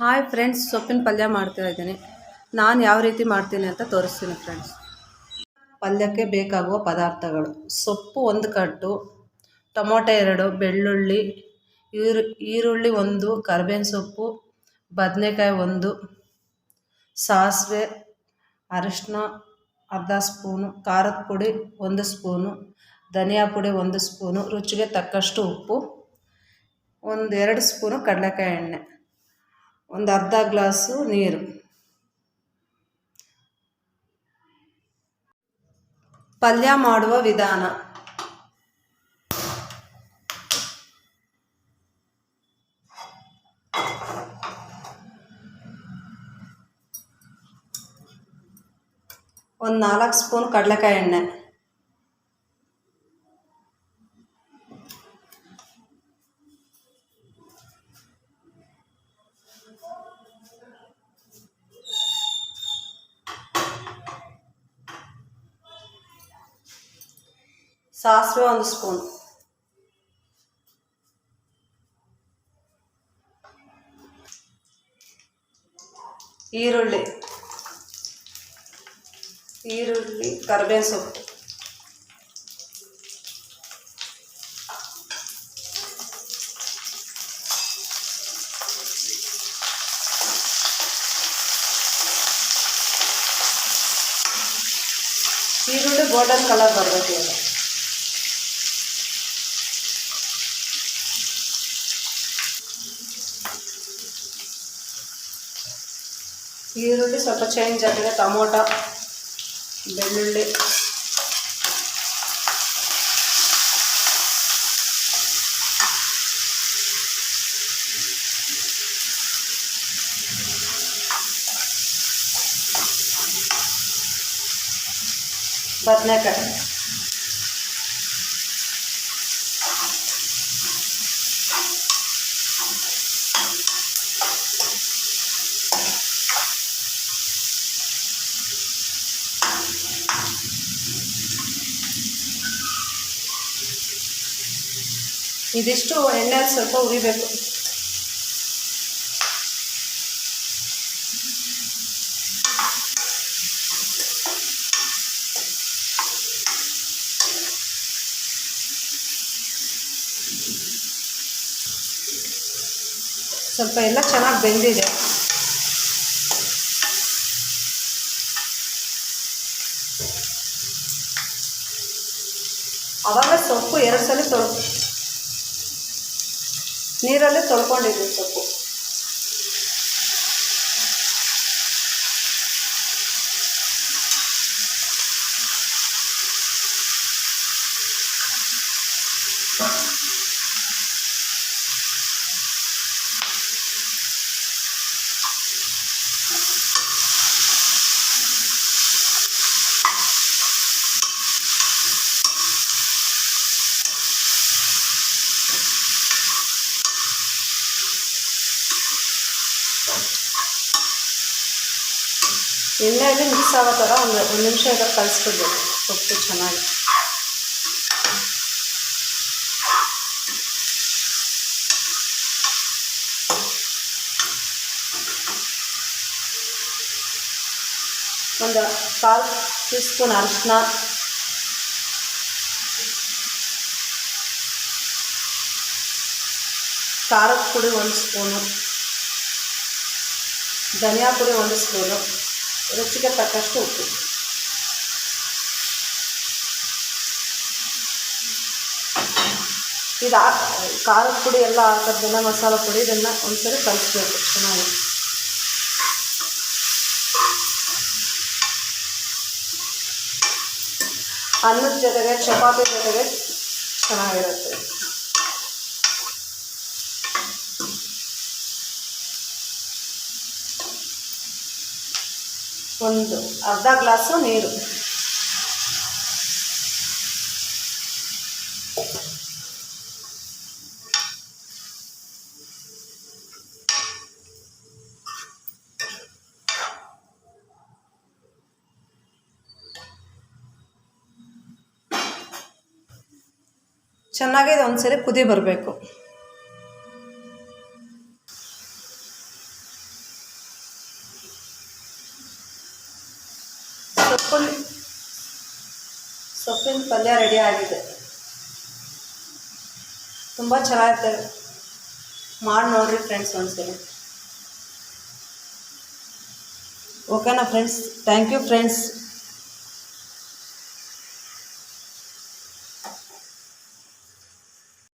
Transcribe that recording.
Hi friends ಸೊಪ್ಪಿನ ಪಲ್ಯ ಮಾಡ್ತಾ ಇದ್ದೀನಿ. ನಾನು ಯಾವ ರೀತಿ ಮಾಡ್ತೀನಿ ಅಂತ ತೋರಿಸ್ತೀನಿ ಫ್ರೆಂಡ್ಸ್ ಪಲ್ಯಕ್ಕೆ ಬೇಕಾಗುವ ಪದಾರ್ಥಗಳು. ಸೊಪ್ಪು ಒಂದು ಕಟ್ಟು, ಟೊಮೊಟೊ ಎರಡು, ಬೆಳ್ಳುಳ್ಳಿ, ಈರು, ಈರುಳ್ಳಿ ಒಂದು, ಕರ್ಬೇವಿನ ಸೊಪ್ಪು, ಬದನೆಕಾಯಿ ಒಂದು, ಸಾಸಿವೆ, ಅರಿಶಿನ ಅರ್ಧ ಸ್ಪೂನು, ಖಾರದ ಪುಡಿ ಒಂದು ಸ್ಪೂನು, ಧನಿಯಾ ಪುಡಿ ಒಂದು ಸ್ಪೂನು, ರುಚಿಗೆ ತಕ್ಕಷ್ಟು ಉಪ್ಪು, ಒಂದೆರಡು ಸ್ಪೂನು ಕಡಲೆಕಾಯಿ ಎಣ್ಣೆ. ಒಂದು ಅರ್ಧ ಗ್ಲಾಸು ನೀರು. ಪಲ್ಯ ಮಾಡುವ ವಿಧಾನ. ಒಂದು ನಾಲ್ಕು ಸ್ಪೂನ್ ಕಡಲೆಕಾಯಿ ಎಣ್ಣೆ. ಸಾಸಿವೆ ಒಂದು ಸ್ಪೂನ್ ಈರುಳ್ಳಿ ಈರುಳ್ಳಿ ಕರಿಬೇವು ಸೊಪ್ಪು ಈರುಳ್ಳಿ ಗೋಲ್ಡನ್ ಕಲರ್ ಬರಬೇಕು ಇವಾಗ ಈರುಳ್ಳಿ ಸ್ವಲ್ಪ ಚೇಂಜ್ ಆಗಿದೆ ಟೊಮೊಟೊ ಬೆಳ್ಳುಳ್ಳಿ ಬದನೆಕಾಯಿ ಇದಿಷ್ಟು ಎಣ್ಣೆ ಸ್ವಲ್ಪ ಉರಿಬೇಕು ಸ್ವಲ್ಪ ಎಲ್ಲ ಚೆನ್ನಾಗಿ ಬೆಂದಿದೆ. ಆವಾಗ ಸೊಪ್ಪು ಎರಡು ಸಲ ತೊಳ್. ನೀರಲ್ಲಿ ತೊಳ್ಕೊಂಡಿದ್ದೀನಿ ಸೊಪ್ಪು. ಎಣ್ಣೆಯಲ್ಲಿ ಮಿಕ್ಸ್ ಆಗೋ ಥರ ಒಂದು ಒಂದು ನಿಮಿಷ ಈಗ ಕಲಿಸ್ಬಿಡ್ಬೇಕು ಸೊಪ್ಪು ಚೆನ್ನಾಗಿ ಒಂದು ಕಾಲು ಟೀ ಸ್ಪೂನ್ ಅರಿಶಿನ ಖಾರದ ಪುಡಿ ಒಂದು ಸ್ಪೂನು ಧನಿಯಾ ಪುಡಿ ಒಂದು ಸ್ಪೂನು ರುಚಿಗೆ ತಕ್ಕಷ್ಟು ಉಪ್ಪು. ಇದು ಖಾರದ ಪುಡಿ ಎಲ್ಲ ಹಾಕೋದನ್ನ ಮಸಾಲ ಪುಡಿ ಇದನ್ನು ಒಂದ್ಸರಿ ಕಲಿಸ್ಬೇಕು, ಚೆನ್ನಾಗಿ. ಅನ್ನದ ಜೊತೆಗೆ, ಚಪಾತಿ ಜೊತೆಗೆ ಚೆನ್ನಾಗಿರುತ್ತೆ. ಒಂದು ಅರ್ಧ ಗ್ಲಾಸು ನೀರು. ಚೆನ್ನಾಗಿ ಇದು ಒಂದ್ಸರಿ ಕುದಿ ಬರಬೇಕು. ಸೊಪ್ಪಿನ ಪಲ್ಯ ರೆಡಿ ಆಗಿದೆ ತುಂಬ ಚೆನ್ನಾಗಿರ್ತದೆ ಮಾಡಿ ನೋಡಿರಿ ಫ್ರೆಂಡ್ಸ್ ಒಂದ್ಸರಿ ಓಕೆನಾ ಫ್ರೆಂಡ್ಸ್ ಥ್ಯಾಂಕ್ ಯು ಫ್ರೆಂಡ್ಸ್